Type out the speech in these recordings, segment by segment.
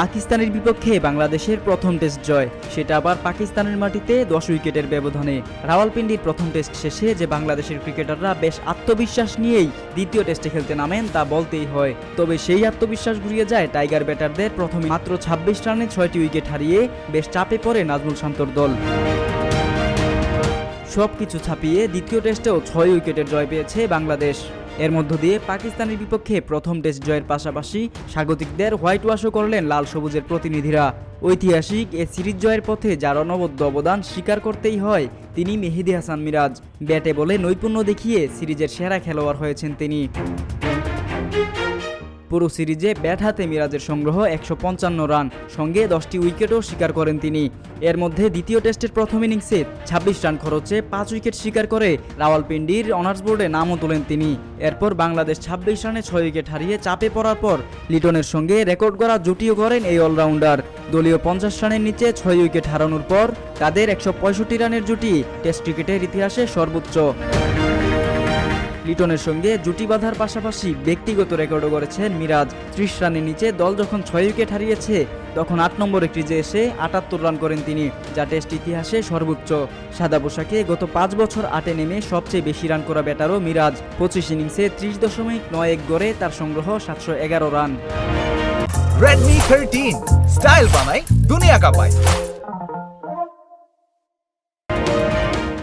পাকিস্তানের বিপক্ষে বাংলাদেশের প্রথম টেস্ট জয়। সেটা আবার পাকিস্তানের মাটিতে দশ উইকেটের ব্যবধানে। রাওয়ালপিন্ডির প্রথম টেস্ট শেষে যে বাংলাদেশের ক্রিকেটাররা বেশ আত্মবিশ্বাস নিয়েই দ্বিতীয় টেস্টে খেলতে নামেন, তা বলতেই হয়। তবে সেই আত্মবিশ্বাস ঘুরিয়ে যায় টাইগার ব্যাটারদের প্রথমে মাত্র ছাব্বিশ রানে ছয়টি উইকেট হারিয়ে বেশ চাপে পড়ে নাজমুল শান্তর দল। সব কিছু ছাপিয়ে দ্বিতীয় টেস্টেও ছয় উইকেটের জয় পেয়েছে বাংলাদেশ। এর মধ্য দিয়ে পাকিস্তানের বিপক্ষে প্রথম টেস্ট জয়ের পাশাপাশি স্বাগতিকদের হোয়াইট ওয়াশও করলেন লাল সবুজের প্রতিনিধিরা। ঐতিহাসিক এ সিরিজ জয়ের পথে যার অনবদ্য অবদান স্বীকার করতেই হয় তিনি মেহেদি হাসান মিরাজ। ব্যাটে বলে নৈপুণ্য দেখিয়ে সিরিজের সেরা খেলোয়াড় হয়েছেন তিনি। পুরো সিরিজে ব্যাট হাতে মিরাজের সংগ্রহ একশো পঞ্চান্ন রান, সঙ্গে দশটি উইকেটও শিকার করেন তিনি। এর মধ্যে দ্বিতীয় টেস্টের প্রথম ইনিংসে ছাব্বিশ রান খরচে পাঁচ উইকেট শিকার করে রাওয়ালপিন্ডির অনার্স বোর্ডে নামও তোলেন তিনি। এরপর বাংলাদেশ ছাব্বিশ রানে ছয় উইকেট হারিয়ে চাপে পড়ার পর লিটনের সঙ্গে রেকর্ড করা জুটিও করেন এই অলরাউন্ডার। দলীয় পঞ্চাশ রানের নিচে ছয় উইকেট হারানোর পর তাদের একশো পঁয়ষট্টি রানের জুটি টেস্ট ক্রিকেটের ইতিহাসে সর্বোচ্চ। লিটনের সঙ্গে জুটি বাঁধার পাশাপাশি ব্যক্তিগত রেকর্ডও করেছেন মিরাজ। ত্রিশ রানের নিচে দল যখন ছয় উইকেট হারিয়েছে, তখন আট নম্বরে ক্রিজে এসে আটাত্তর রান করেন তিনি, যা টেস্ট ইতিহাসে সর্বোচ্চ। সাদা পোশাকে গত পাঁচ বছর আটে নেমে সবচেয়ে বেশি রান করা ব্যাটারও মিরাজ। পঁচিশ ইনিংসে ত্রিশ দশমিক নয় এক গড়ে তার সংগ্রহ সাতশো এগারো রান। Redmi 13 স্টাইল বানাই দুনিয়া কাঁপায়।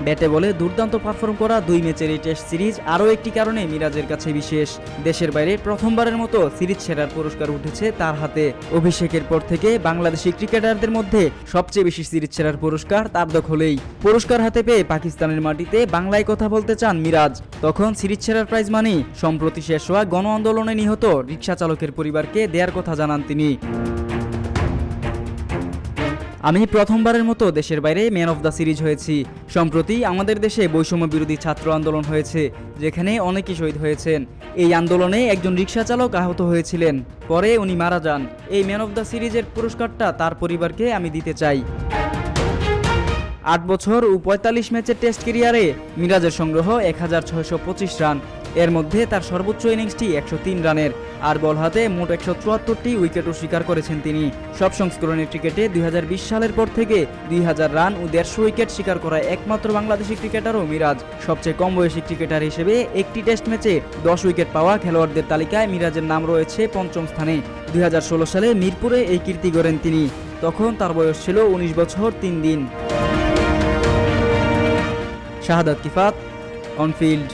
ব্যাটে বলে দুর্দান্ত পারফর্ম করা দুই ম্যাচের এই টেস্ট সিরিজ, আরও একটি কারণে মিরাজের কাছে বিশেষ। দেশের বাইরে প্রথমবারের মতো সিরিজ সেরার পুরস্কার উঠেছে তার হাতে। অভিষেকের পর থেকে বাংলাদেশি ক্রিকেটারদের মধ্যে সবচেয়ে বেশি সিরিজ সেরার পুরস্কার তার দখলেই। পুরস্কার হাতে পেয়ে পাকিস্তানের মাটিতে বাংলায় কথা বলতে চান মিরাজ। তখন সিরিজ সেরার প্রাইজ মানি, সম্প্রতি শেষ হওয়া গণ আন্দোলনে নিহত রিক্সা চালকের পরিবারকে দেয়ার কথা জানান তিনি। আমি প্রথমবারের মতো দেশের বাইরে ম্যান অফ দ্য সিরিজ হয়েছি। সম্প্রতি আমাদের দেশে বৈষম্য বিরোধী ছাত্র আন্দোলন হয়েছে, যেখানে অনেকেই শহীদ হয়েছেন। এই আন্দোলনে একজন রিক্সা চালক আহত হয়েছিলেন। পরে উনি মারা যান। এই ম্যান অফ দ্য সিরিজের পুরস্কারটা তার পরিবারকে আমি দিতে চাই। আট বছর ও পঁয়তাল্লিশ ম্যাচের টেস্ট ক্যারিয়ারে মিরাজের সংগ্রহ এক হাজার পঁচিশ রান। এর মধ্যে তার সর্বোচ্চ ইনিংসটি একশো তিন রানের, আর বল হাতে মোট একশো চুয়াত্তরটি উইকেটও স্বীকার করেছেন তিনি। সব সংস্করণের ক্রিকেটে দুই হাজার বিশ সালের পর থেকে দুই হাজার রান ও দেড়শো উইকেট শিকার করা একমাত্র বাংলাদেশি ক্রিকেটারও মিরাজ। সবচেয়ে কম বয়সী ক্রিকেটার হিসেবে একটি টেস্ট ম্যাচে দশ উইকেট পাওয়া খেলোয়াড়দের তালিকায় মিরাজের নাম রয়েছে পঞ্চম স্থানে। দুই হাজার ষোলো সালে মিরপুরে এই কীর্তি গড়েন তিনি। তখন তার বয়স ছিল উনিশ বছর তিন দিন। Shahadat Kifat, on field.